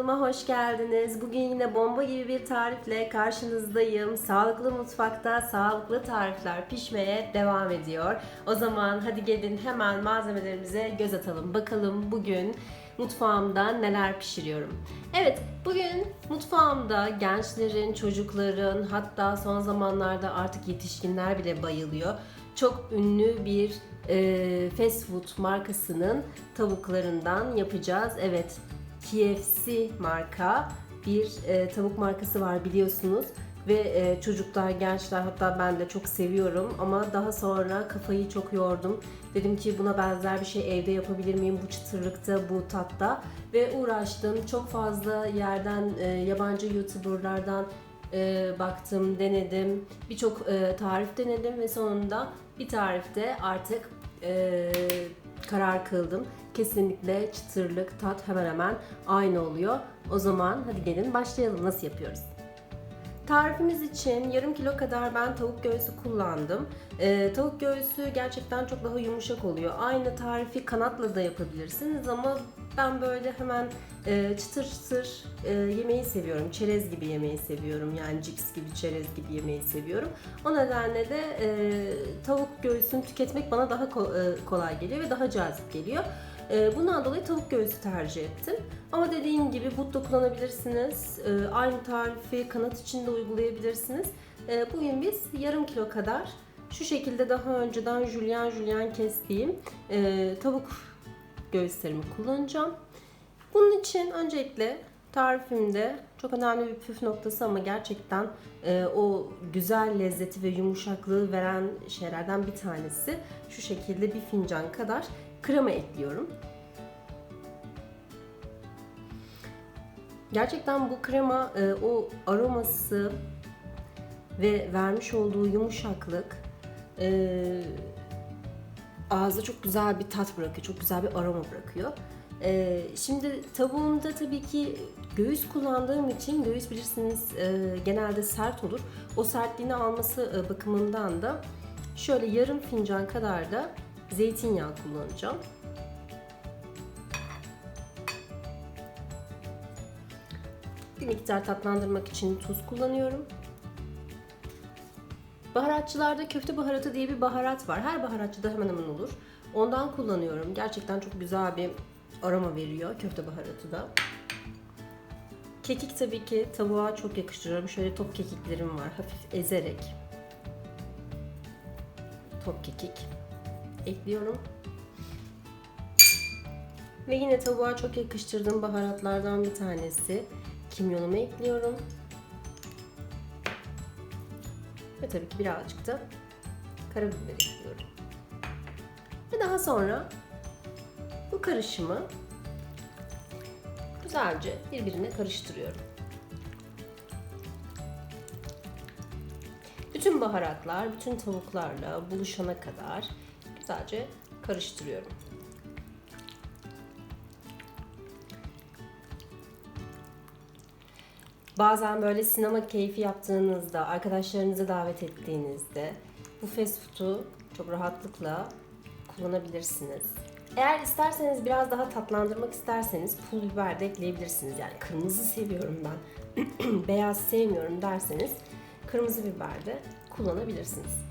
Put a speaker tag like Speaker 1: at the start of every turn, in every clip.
Speaker 1: Kanalıma hoş geldiniz. Bugün yine bomba gibi bir tarifle karşınızdayım. Sağlıklı mutfakta sağlıklı tarifler pişmeye devam ediyor. O zaman hadi gelin hemen malzemelerimize göz atalım. Bakalım bugün mutfağımda neler pişiriyorum. Evet, bugün mutfağımda gençlerin, çocukların, hatta son zamanlarda artık yetişkinler bile bayılıyor. Çok ünlü bir e, fast food markasının tavuklarından yapacağız. Evet, KFC marka bir e, tavuk markası var biliyorsunuz ve e, çocuklar, gençler hatta ben de çok seviyorum ama daha sonra kafayı çok yordum. Dedim ki buna benzer bir şey evde yapabilir miyim bu çıtırlıkta, bu tatta ve uğraştım. Çok fazla yerden, e, yabancı YouTuber'lardan e, baktım, denedim. Birçok e, tarif denedim ve sonunda bir tarifte artık e, karar kıldım. Kesinlikle çıtırlık, tat hemen hemen aynı oluyor. O zaman hadi gelin başlayalım. Nasıl yapıyoruz? Tarifimiz için yarım kilo kadar ben tavuk göğsü kullandım. Ee, tavuk göğsü gerçekten çok daha yumuşak oluyor. Aynı tarifi kanatla da yapabilirsiniz ama ben böyle hemen e, çıtır çıtır e, yemeği seviyorum. Çerez gibi yemeği seviyorum. Yani cips gibi, çerez gibi yemeği seviyorum. O nedenle de e, tavuk göğsünü tüketmek bana daha e, kolay geliyor ve daha cazip geliyor. E, bundan dolayı tavuk göğsü tercih ettim. Ama dediğim gibi but da kullanabilirsiniz. E, aynı tarifi kanat için de uygulayabilirsiniz. E, bugün biz yarım kilo kadar şu şekilde daha önceden jülyen jülyen kestiğim e, tavuk göğüslerimi kullanacağım. Bunun için öncelikle tarifimde çok önemli bir püf noktası ama gerçekten e, o güzel lezzeti ve yumuşaklığı veren şeylerden bir tanesi şu şekilde bir fincan kadar krema ekliyorum. Gerçekten bu krema e, o aroması ve vermiş olduğu yumuşaklık e, ağza çok güzel bir tat bırakıyor, çok güzel bir aroma bırakıyor. E, şimdi tavuğumda tabii ki göğüs kullandığım için göğüs bilirsiniz e, genelde sert olur. O sertliğini alması bakımından da şöyle yarım fincan kadar da zeytinyağı kullanacağım. Bir miktar tatlandırmak için tuz kullanıyorum. Baharatçılarda köfte baharatı diye bir baharat var. Her baharatçıda hemen hemen olur. Ondan kullanıyorum. Gerçekten çok güzel bir aroma veriyor köfte baharatı da. Kekik tabii ki tavuğa çok yakıştırıyorum. Şöyle top kekiklerim var. Hafif ezerek. Top kekik ekliyorum. Ve yine tavuğa çok yakıştırdığım baharatlardan bir tanesi kimyonumu ekliyorum. Ve tabii ki birazcık da karabiber ekliyorum. Ve daha sonra bu karışımı güzelce birbirine karıştırıyorum. Bütün baharatlar, bütün tavuklarla buluşana kadar güzelce karıştırıyorum. Bazen böyle sinema keyfi yaptığınızda, arkadaşlarınızı davet ettiğinizde bu fast food'u çok rahatlıkla kullanabilirsiniz. Eğer isterseniz biraz daha tatlandırmak isterseniz pul biber de ekleyebilirsiniz. Yani kırmızı seviyorum ben, beyaz sevmiyorum derseniz kırmızı biber de kullanabilirsiniz.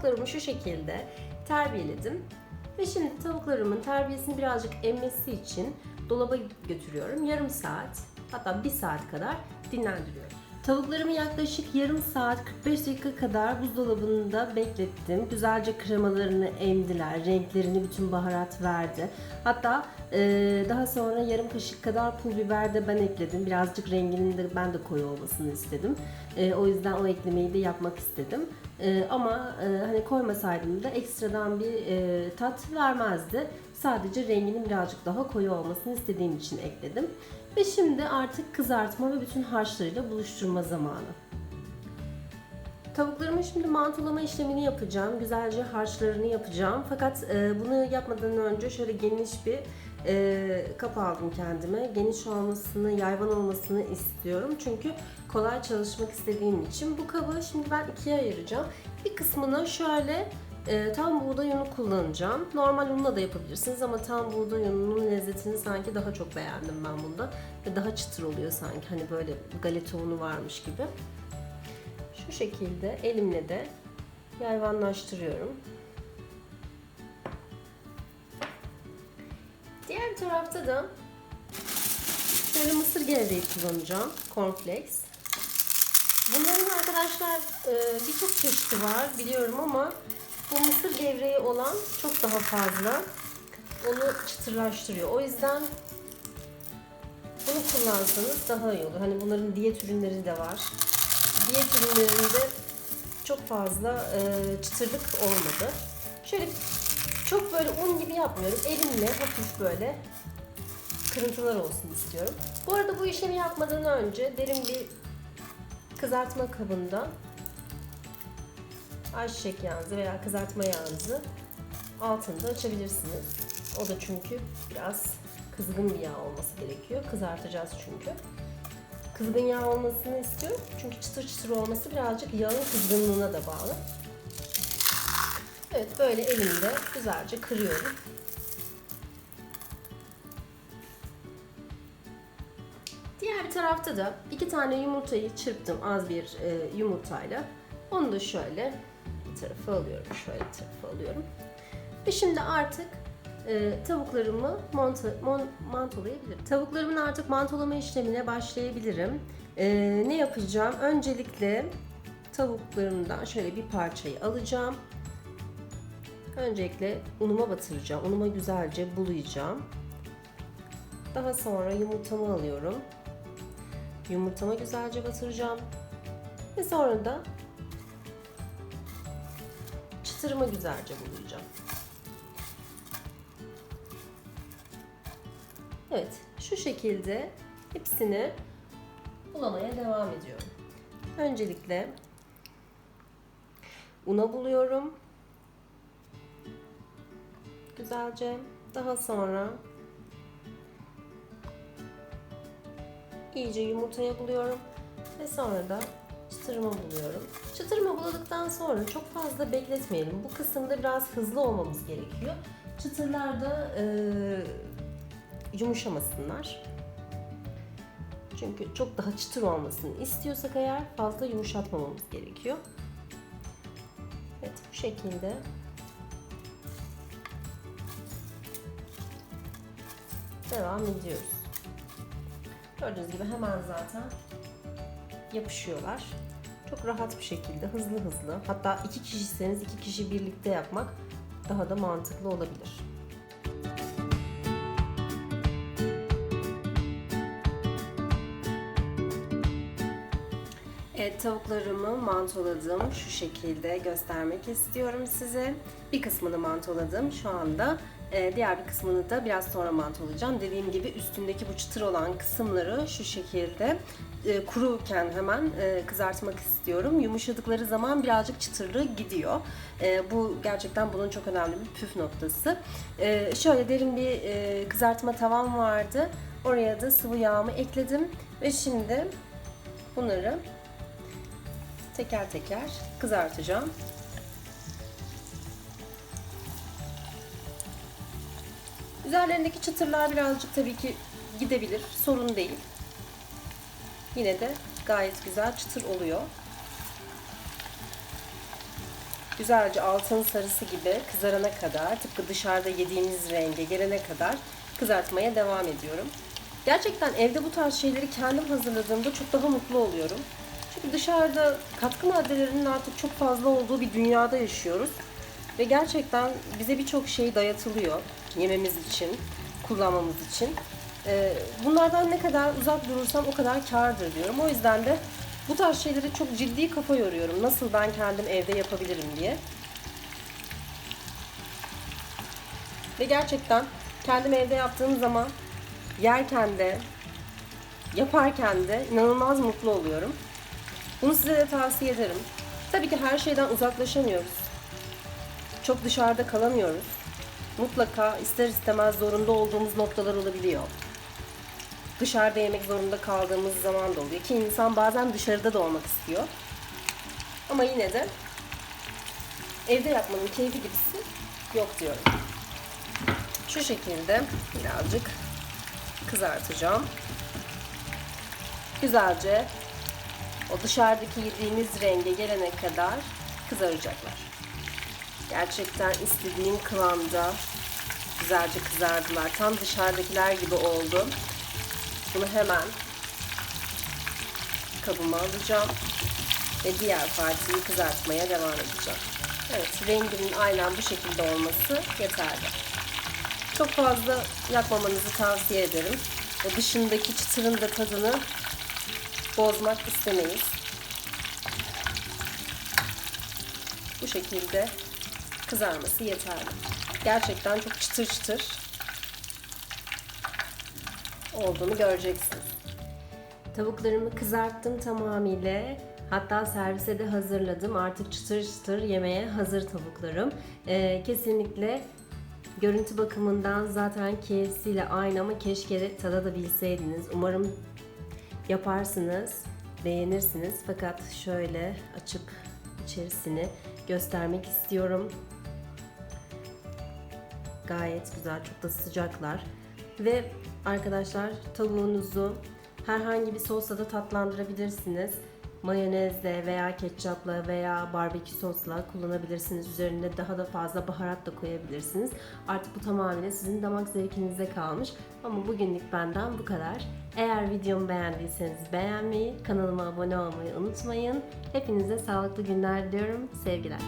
Speaker 1: Tavuklarımı şu şekilde terbiyeledim. Ve şimdi tavuklarımın terbiyesini birazcık emmesi için dolaba götürüyorum. Yarım saat hatta bir saat kadar dinlendiriyorum. Tavuklarımı yaklaşık yarım saat 45 dakika kadar buzdolabında beklettim. Güzelce kremalarını emdiler, renklerini bütün baharat verdi. Hatta e, daha sonra yarım kaşık kadar pul biber de ben ekledim. Birazcık renginin de ben de koyu olmasını istedim. E, o yüzden o eklemeyi de yapmak istedim. E, ama e, hani koymasaydım da ekstradan bir e, tat vermezdi. Sadece renginin birazcık daha koyu olmasını istediğim için ekledim. Ve şimdi artık kızartma ve bütün harçlarıyla buluşturma zamanı. Tavuklarımın şimdi mantolama işlemini yapacağım. Güzelce harçlarını yapacağım. Fakat e, bunu yapmadan önce şöyle geniş bir e, kap aldım kendime. Geniş olmasını, yayvan olmasını istiyorum. Çünkü kolay çalışmak istediğim için. Bu kabı şimdi ben ikiye ayıracağım. Bir kısmını şöyle e, tam buğday unu kullanacağım. Normal unla da yapabilirsiniz ama tam buğday ununun lezzetini sanki daha çok beğendim ben bunda. Ve daha çıtır oluyor sanki hani böyle galeta unu varmış gibi. Şu şekilde elimle de yayvanlaştırıyorum. Tarafta da şöyle mısır gevreği kullanacağım. Cornflakes. Bunların arkadaşlar e, birçok çeşidi var biliyorum ama bu mısır gevreği olan çok daha fazla onu çıtırlaştırıyor. O yüzden bunu kullansanız daha iyi olur. Hani bunların diyet ürünleri de var. Diyet ürünlerinde çok fazla e, çıtırlık olmadı. Şöyle çok böyle un gibi yapmıyorum. Elimle hafif böyle kırıntılar olsun istiyorum. Bu arada bu işlemi yapmadan önce derin bir kızartma kabında ayçiçek yağınızı veya kızartma yağınızı altında açabilirsiniz. O da çünkü biraz kızgın bir yağ olması gerekiyor. Kızartacağız çünkü. Kızgın yağ olmasını istiyorum. Çünkü çıtır çıtır olması birazcık yağın kızgınlığına da bağlı. Evet böyle elimde güzelce kırıyorum. Diğer bir tarafta da iki tane yumurtayı çırptım az bir e, yumurtayla. Onu da şöyle bir tarafa alıyorum, şöyle bir tarafa alıyorum. Ve şimdi artık e, tavuklarımı monta, mon, mantolayabilirim. Tavuklarımın artık mantolama işlemine başlayabilirim. E, ne yapacağım? Öncelikle tavuklarımdan şöyle bir parçayı alacağım. Öncelikle unuma batıracağım. Unuma güzelce bulayacağım. Daha sonra yumurtamı alıyorum. Yumurtama güzelce batıracağım. Ve sonra da çıtırımı güzelce bulayacağım. Evet, şu şekilde hepsini bulamaya devam ediyorum. Öncelikle una buluyorum. Güzelce. Daha sonra iyice yumurtaya buluyorum ve sonra da çıtırımı buluyorum. Çıtırımı buladıktan sonra çok fazla bekletmeyelim. Bu kısımda biraz hızlı olmamız gerekiyor. Çıtırlar da e, yumuşamasınlar. Çünkü çok daha çıtır olmasını istiyorsak eğer fazla yumuşatmamamız gerekiyor. Evet bu şekilde devam ediyoruz. Gördüğünüz gibi hemen zaten yapışıyorlar. Çok rahat bir şekilde hızlı hızlı hatta iki kişiyseniz iki kişi birlikte yapmak daha da mantıklı olabilir. Evet tavuklarımı mantoladım. Şu şekilde göstermek istiyorum size. Bir kısmını mantoladım şu anda. Ee, diğer bir kısmını da biraz sonra mantolayacağım. Dediğim gibi üstündeki bu çıtır olan kısımları şu şekilde e, kuruken hemen e, kızartmak istiyorum. Yumuşadıkları zaman birazcık çıtırlığı gidiyor. E, bu gerçekten bunun çok önemli bir püf noktası. Şöyle derin bir kızartma tavam vardı. Oraya da sıvı yağımı ekledim ve şimdi bunları teker teker kızartacağım. Üzerlerindeki çıtırlar birazcık tabii ki gidebilir. Sorun değil. Yine de gayet güzel çıtır oluyor. Güzelce altın sarısı gibi kızarana kadar, tıpkı dışarıda yediğimiz renge gelene kadar kızartmaya devam ediyorum. Gerçekten evde bu tarz şeyleri kendim hazırladığımda çok daha mutlu oluyorum. Çünkü dışarıda katkı maddelerinin artık çok fazla olduğu bir dünyada yaşıyoruz. Ve gerçekten bize birçok şey dayatılıyor yememiz için, kullanmamız için. Ee, bunlardan ne kadar uzak durursam o kadar kârdır diyorum. O yüzden de bu tarz şeyleri çok ciddi kafa yoruyorum. Nasıl ben kendim evde yapabilirim diye. Ve gerçekten kendim evde yaptığım zaman yerken de yaparken de inanılmaz mutlu oluyorum. Bunu size de tavsiye ederim. Tabii ki her şeyden uzaklaşamıyoruz. Çok dışarıda kalamıyoruz. Mutlaka ister istemez zorunda olduğumuz noktalar olabiliyor. Dışarıda yemek zorunda kaldığımız zaman da oluyor ki insan bazen dışarıda da olmak istiyor. Ama yine de evde yapmanın keyfi gibisi yok diyorum. Şu şekilde birazcık kızartacağım. Güzelce o dışarıdaki yediğimiz renge gelene kadar kızaracaklar. Gerçekten istediğim kıvamda güzelce kızardılar. Tam dışarıdakiler gibi oldu. Bunu hemen kabıma alacağım ve diğer partiyi kızartmaya devam edeceğim. Evet, renginin aynen bu şekilde olması yeterli. Çok fazla yakmamanızı tavsiye ederim. O dışındaki çıtırın da tadını bozmak istemeyiz. Bu şekilde kızarması yeterli. Gerçekten çok çıtır çıtır olduğunu göreceksiniz. Tavuklarımı kızarttım tamamıyla. Hatta servise de hazırladım. Artık çıtır çıtır yemeğe hazır tavuklarım. Ee, kesinlikle görüntü bakımından zaten KFC ile aynı ama keşke de tadabilseydiniz. Umarım yaparsınız, beğenirsiniz. Fakat şöyle açıp içerisini göstermek istiyorum. Gayet güzel, çok da sıcaklar. Ve arkadaşlar tavuğunuzu herhangi bir sosla da tatlandırabilirsiniz. Mayonezle veya ketçapla veya barbekü sosla kullanabilirsiniz. Üzerine daha da fazla baharat da koyabilirsiniz. Artık bu tamamen sizin damak zevkinize kalmış. Ama bugünlük benden bu kadar. Eğer videomu beğendiyseniz beğenmeyi, kanalıma abone olmayı unutmayın. Hepinize sağlıklı günler diliyorum. Sevgiler.